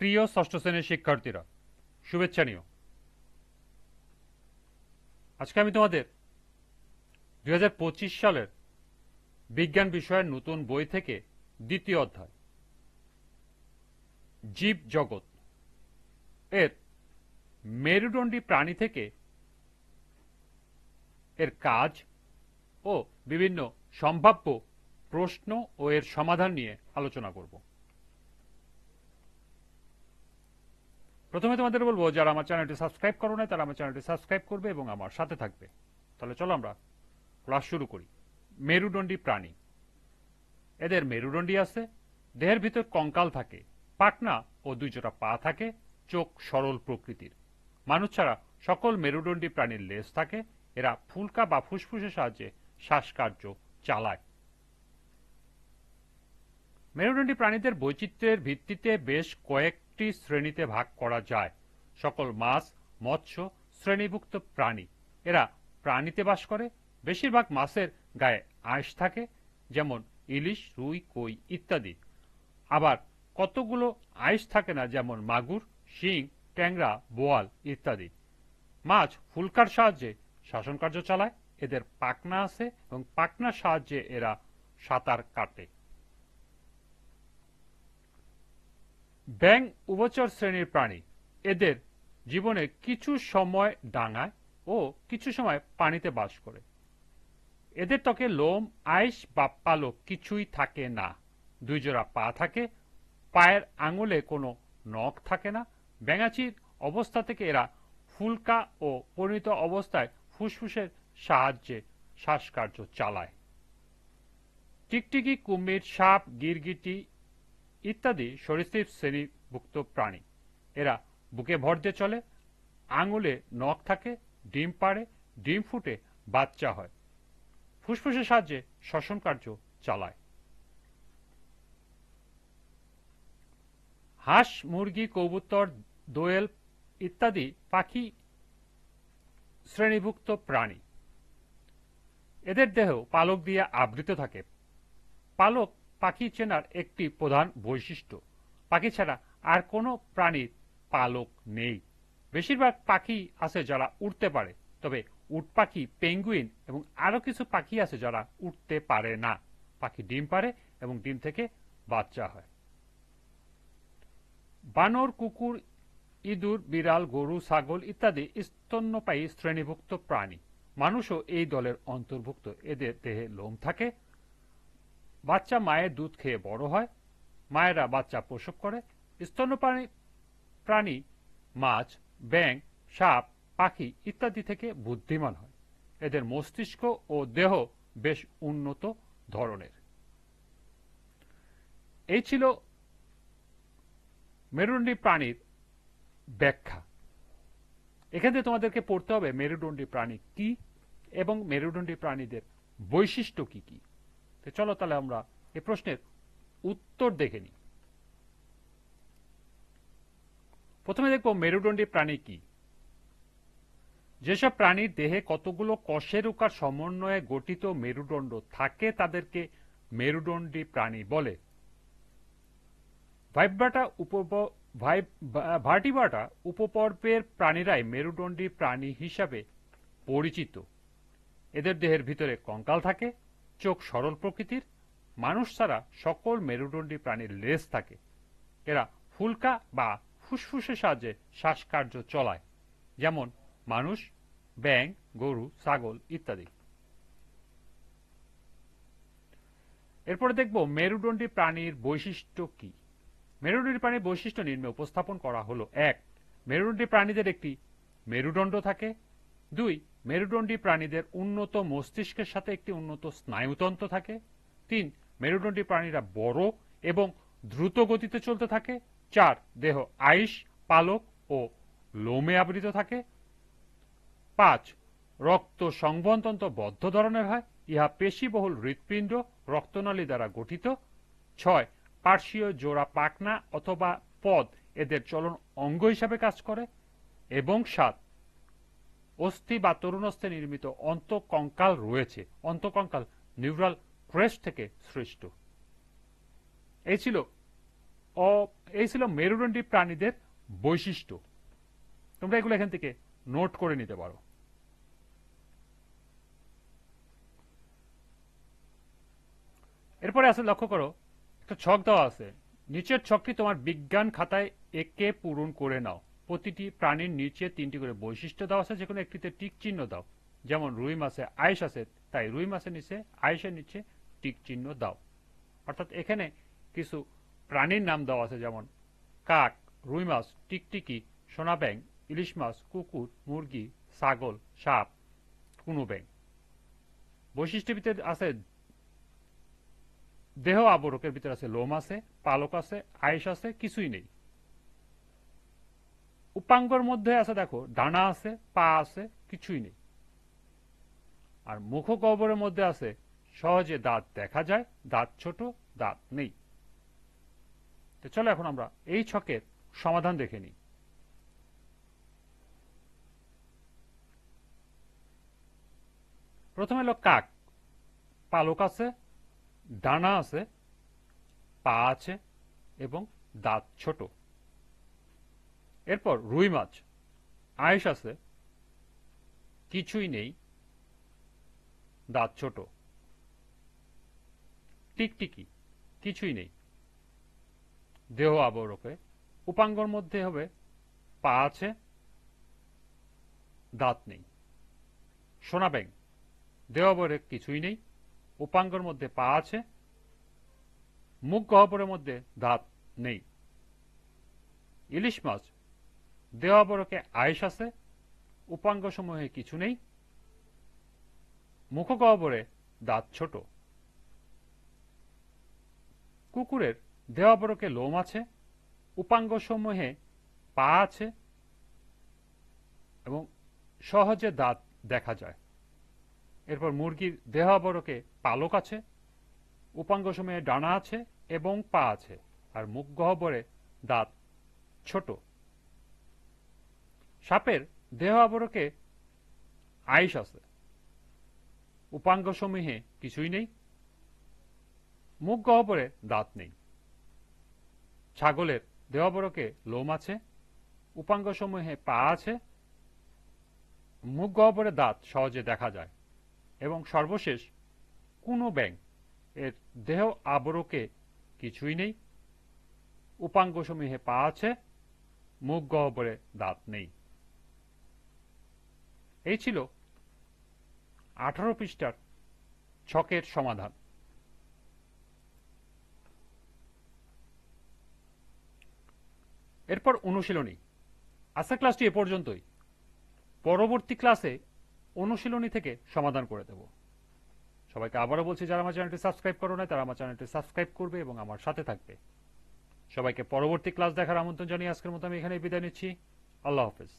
প্রিয় ষষ্ঠ শ্রেণির শিক্ষার্থীরা, শুভেচ্ছা নিও। আজকে আমি তোমাদের দু হাজার পঁচিশ সালের বিজ্ঞান বিষয়ের নতুন বই থেকে দ্বিতীয় অধ্যায়, জীব জগৎ এর মেরুদণ্ডী প্রাণী থেকে এর কাজ ও বিভিন্ন সম্ভাব্য প্রশ্ন ও এর সমাধান নিয়ে আলোচনা করব। প্রথমে তোমাদের বলব, যারা আমার চ্যানেলটি সাবস্ক্রাইব করো না তারা আমার চ্যানেলটি সাবস্ক্রাইব করবে এবং আমার সাথে থাকবে। তাহলে চলো আমরা ক্লাস শুরু করি। মেরুদণ্ডী প্রাণী। এদের মেরুদণ্ডী আছে, দেহের ভিতর কঙ্কাল থাকে পাকনা ও দুই জোড়া পা থাকে, চোখ সরল প্রকৃতির। মানুষ ছাড়া সকল মেরুদণ্ডী প্রাণীর লেজ থাকে, এরা ফুলকা বা ফুসফুসের সাহায্যে শ্বাসকার্য চালায়। মেরুদণ্ডী প্রাণীদের বৈচিত্র্যের ভিত্তিতে বেশ কয়েকটি শ্রেণীতে ভাগ করা যায়। সকল মাছ, মৎস্য, শ্রেণীভুক্ত প্রাণী। এরা প্রাণীতে বাস করে। বেশিরভাগ মাছের গায়ে আঁশ থাকে, যেমন ইলিশ, রুই, কই ইত্যাদি। আবার কতগুলো আইস থাকে না, যেমন মাগুর, শিং, ট্যাংরা, বোয়াল ইত্যাদি। মাছ ফুলকার সাহায্যে শাসনকার্য চালায়। এদের পাকনা আছে এবং পাকনার সাহায্যে এরা সাঁতার কাটে। ব্যাং উভচর শ্রেণির প্রাণী। এদের জীবনে কিছু সময় ডাঙায় ও কিছু সময় পানিতে বাস করে। এদের ত্বকে লোম, আইস বা পালক কিছুই থাকে না। দুই জোড়া পা থাকে, পায়ের আঙুলে কোনো নখ থাকে না। ব্যাঙাচির অবস্থা থেকে এরা ফুলকা ও পরিণত অবস্থায় ফুসফুসের সাহায্যে শ্বাসকার্য চালায়। টিকটিকি কুমির, সাপ, গিরগিটি ইত্যাদি সরীসৃপ শ্রেণীভুক্ত প্রাণী। এরা বুকে ভর দিয়ে চলে, আঙুলে নখ থাকে, ডিম পাড়ে, ডিম ফুটে, বাচ্চা হয়। ফুসফুসের সাহায্যে শ্বসন কার্য চালায়। হাঁস, মুরগি, কবুতর, দোয়েল ইত্যাদি পাখি শ্রেণীভুক্ত প্রাণী। এদের দেহ পালক দিয়ে আবৃত থাকে। পালক পাখি চেনার একটি প্রধান বৈশিষ্ট্য। পাখি ছাড়া আর কোনো প্রাণীর পালক নেই। বেশিরভাগ পাখি আছে যারা উড়তে পারে, তবে উট পাখি, পেঙ্গুইন এবং আরও কিছু পাখি আছে যারা উঠতে পারে না। পাখি ডিম পারে এবং ডিম থেকে বাচ্চা হয়। বানর, কুকুর, ইঁদুর, বিড়াল, গরু, ছাগল ইত্যাদি স্তন্যপায়ী শ্রেণীভুক্ত প্রাণী। মানুষও এই দলের অন্তর্ভুক্ত। এদের দেহে লোম থাকে বাচ্চা মায়ের দুধ খেয়ে বড় হয়, মায়েরা বাচ্চা প্রসব করে স্তন্যপায়ী প্রাণী, মাছ ব্যাং সাপ, পাখি ইত্যাদি থেকে বুদ্ধিমান হয়। এদের মস্তিষ্ক ও দেহ বেশ উন্নত ধরনের। এই ছিল মেরুদণ্ডী প্রাণীর ব্যাখ্যা। এখান তোমাদেরকে পড়তে হবে মেরুদণ্ডী প্রাণী কি এবং মেরুদণ্ডী প্রাণীদের বৈশিষ্ট্য কি কি। তো চলো তাহলে আমরা এই প্রশ্নের উত্তর দেখে নিই। প্রথমে দেখব মেরুদণ্ডী প্রাণী কি? যেসব প্রাণীর দেহে কতগুলো কশেরুকার সমন্বয়ে গঠিত মেরুদণ্ড থাকে তাদেরকে মেরুদণ্ডী প্রাণী বলে। ভাইব্রাটা ভার্টিবাটা উপপর্বের প্রাণীরাই মেরুদণ্ডী প্রাণী হিসাবে পরিচিত। এদের দেহের ভিতরে কঙ্কাল থাকে চোখ সরল প্রকৃতির, মানুষ ছাড়া সকল মেরুদণ্ডী প্রাণীর লেজ থাকে। এরা ফুলকা বা ফুসফুসের সাহায্যে শ্বাসকার্য চলায়, যেমন মানুষ ব্যাং গরু, ছাগল ইত্যাদি। এরপরে দেখব মেরুদণ্ডী প্রাণীর বৈশিষ্ট্য কি। মেরুদণ্ডী প্রাণীর বৈশিষ্ট্য নিম্নে উপস্থাপন করা হলো, এক, মেরুদণ্ডী প্রাণীদের একটি মেরুদণ্ড থাকে। দুই মেরুদণ্ডী প্রাণীদের উন্নত মস্তিষ্কের সাথে একটি উন্নত স্নায়ুতন্ত্র থাকে। তিন, মেরুদণ্ডী প্রাণীরা বড় এবং দ্রুত গতিতে চলতে থাকে। চার, দেহ আইস, পালক ও লোমে আবৃত থাকে। পাঁচ, রক্ত সংবহনতন্ত্র বদ্ধ ধরনের হয়। ইহা পেশিবহুল হৃৎপিণ্ড, রক্তনালী দ্বারা গঠিত। ছয়, পার্শ্বীয় জোড়া পাকনা অথবা পদ এদের চলন অঙ্গ হিসাবে কাজ করে। এবং সাত অস্থি বা তরুণস্থে নির্মিত অন্তকঙ্কাল রয়েছে। অন্তকঙ্কাল, নিউরাল ক্রেস্ট থেকে সৃষ্ট। এই ছিল এই ছিল মেরুদণ্ডী প্রাণীদের বৈশিষ্ট্য। তোমরা এগুলো এখান থেকে নোট করে নিতে পারো। এরপরে আছে, লক্ষ্য করো, একটা ছক দেওয়া আছে। নিচের ছকটি তোমার বিজ্ঞান খাতায় একে পূরণ করে নাও। প্রতিটি প্রাণীর নিচে তিনটি করে বৈশিষ্ট্য দেওয়া আছে, যেকোনো একটিতে টিক চিহ্ন দাও। যেমন রুই মাছে আয়েশ আছে, তাই রুই মাছের নিচে, আয়েশের নিচে টিক চিহ্ন দাও। অর্থাৎ এখানে কিছু প্রাণীর নাম দেওয়া আছে, যেমন কাক, রুই মাছ, টিকটিকি সোনা ব্যাং ইলিশ মাছ, কুকুর, মুরগি, ছাগল, সাপ কুনো ব্যাং বৈশিষ্ট্যের ভিতরে আছে, দেহ আবরকের ভিতরে আছে লোম আছে, পালক আছে, আয়েশ আছে, কিছুই নেই। উপাঙ্গর মধ্যে আছে, দেখো, ডানা আছে, পা আছে, কিছুই নেই। আর মুখ গহ্বরের মধ্যে আছে, সহজে দাঁত দেখা যায়, দাঁত ছোট, দাঁত নেই। তো চলো এখন আমরা এই ছকের সমাধান দেখে নিই। প্রথমে হলো কাক। পালক আছে, ডানা আছে, পা আছে এবং দাঁত ছোট। এরপর রুই মাছ। আয়েশ আছে, কিছুই নেই, দাঁত ছোট। টিকটিকি, কিছুই নেই। দেহ আবরকে, উপাঙ্গর মধ্যে হবে, পা আছে, দাঁত নেই। সোনা ব্যাং দেহ আবরে কিছুই নেই, উপাঙ্গর মধ্যে পা আছে, মুখ গহ্বরের মধ্যে দাঁত নেই। ইলিশ মাছ দেহ আবরকে আয়েশ আছে উপাঙ্গ সমূহে কিছু নেই, মুখ গহ্বরে দাঁত ছোট। কুকুরের দেহ আবরকে লোম আছে উপাঙ্গ সমূহে পা আছে এবং সহজে দাঁত দেখা যায়। এরপর মুরগির দেহ আবরকে পালক আছে উপাঙ্গ সময়ে ডানা আছে এবং পা আছে, আর মুখ গহ্বরে দাঁত ছোট। সাপের দেহ আবরকে আইস আছে। উপাঙ্গ সমূহে কিছুই নেই। মুখ গহ্বরে দাঁত নেই। ছাগলের দেহ আবরকে লোম আছে। উপাঙ্গ সমূহে পা আছে। মুখ গহ্বরে দাঁত সহজে দেখা যায় এবং সর্বশেষ কোনো ব্যাং এর দেহ আবরকে কিছুই নেই। উপাঙ্গ সমূহে পা আছে। মুখ গহ্বরে দাঁত নেই। এই ছিল আঠারো পৃষ্ঠার ছকের সমাধান। এরপর অনুশীলনী। আজকের ক্লাসটি এ পর্যন্তই। পরবর্তী ক্লাসে অনুশীলনী থেকে সমাধান করে দেব। সবাইকে আবারও বলছি, যারা আমার চ্যানেলটি সাবস্ক্রাইব করো না তারা আমার চ্যানেলটি সাবস্ক্রাইব করবে এবং আমার সাথে থাকবে। সবাইকে পরবর্তী ক্লাস দেখার আমন্ত্রণ জানিয়ে আজকের মতো আমি এখানে বিদায় নিচ্ছি। আল্লাহ হাফেজ।